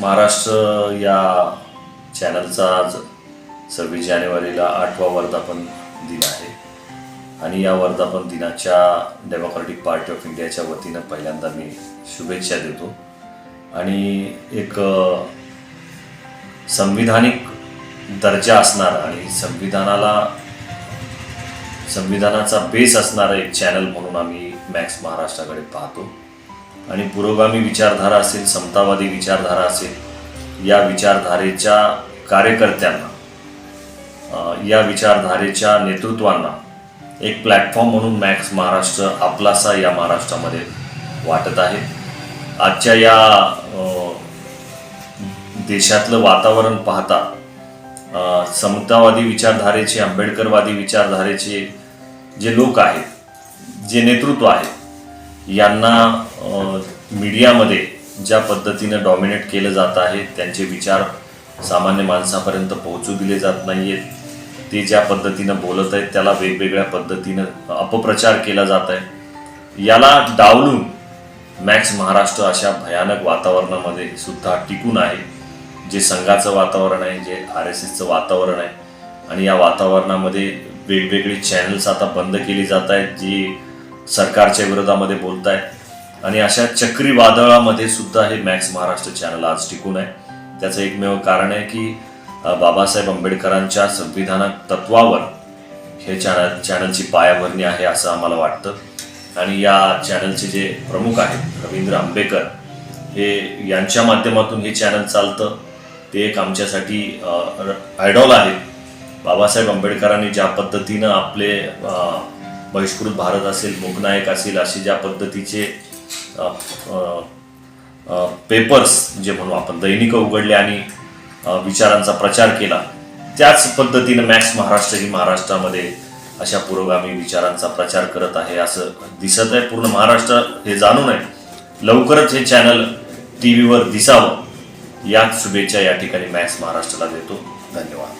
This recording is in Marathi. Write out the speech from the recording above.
महाराष्ट्र या चॅनलचा आज सव्वीस जानेवारीला आठवा वर्धापन दिन आहे. आणि या वर्धापन दिनाच्या डेमोक्रॅटिक पार्टी ऑफ इंडियाच्या वतीनं पहिल्यांदा मी शुभेच्छा देतो. आणि एक संविधानिक दर्जा असणारा आणि संविधानाला संविधानाचा बेस असणारं एक चॅनल म्हणून आम्ही मॅक्स महाराष्ट्राकडे पाहतो. आणि पुरोगामी विचारधारा असेल समतावादी विचारधारा असेल या विचारधारेच्या कार्यकर्त्यांना या विचारधारेच्या नेतृत्वांना एक प्लॅटफॉर्म म्हणून मॅक्स महाराष्ट्र आपलासा या महाराष्ट्रामध्ये वाटत आहे. आजच्या या देशातलं वातावरण पाहता समतावादी विचारधारेचे आंबेडकरवादी विचारधारेचे जे लोक आहेत जे नेतृत्व आहे यांना मीडियामध्ये ज्या पद्धतीनं डॉमिनेट केलं जात आहे त्यांचे विचार सामान्य माणसापर्यंत पोहोचू दिले जात नाही आहेत ते ज्या पद्धतीनं बोलत आहेत त्याला वेगवेगळ्या पद्धतीनं अपप्रचार केला जात आहे. याला डावलून मॅक्स महाराष्ट्र अशा भयानक वातावरणामध्ये सुद्धा टिकून आहे जे संघाचं वातावरण आहे जे आर एस एसचं वातावरण आहे. आणि या वातावरणामध्ये वेगवेगळे चॅनल्स आता बंद केली जात आहेत जी सरकारच्या विरोधामध्ये बोलत आहे आणि अशा चक्रीवादळामध्ये सुद्धा हे मॅक्स महाराष्ट्र चॅनल आज टिकून आहे. त्याचं एकमेव कारण आहे की बाबासाहेब आंबेडकरांच्या संविधानात तत्वावर हे चॅनल चॅनलची पायाभरणी आहे असं आम्हाला वाटतं. आणि या चॅनलचे जे प्रमुख आहेत रवींद्र आंबेकर हे यांच्या माध्यमातून हे चॅनल चालतं. ते एक आमच्यासाठी आयडॉल आहे बाबासाहेब आंबेडकरांनी ज्या पद्धतीनं आपले बहिष्कृत भारत असेल मुकनायक असेल असे ज्या पद्धतीचे पेपर्स जे म्हणू आपण दैनिक उघडले आणि विचारांचा प्रचार केला त्याच पद्धतीनं मॅक्स महाराष्ट्र ही महाराष्ट्रामध्ये अशा पुरोगामी विचारांचा प्रचार करत आहे असं दिसत आहे. पूर्ण महाराष्ट्र हे जाणून आहे. लवकरच हे चॅनल टी व्हीवर दिसावं. याच शुभेच्छा या ठिकाणी मॅक्स महाराष्ट्राला देतो. धन्यवाद.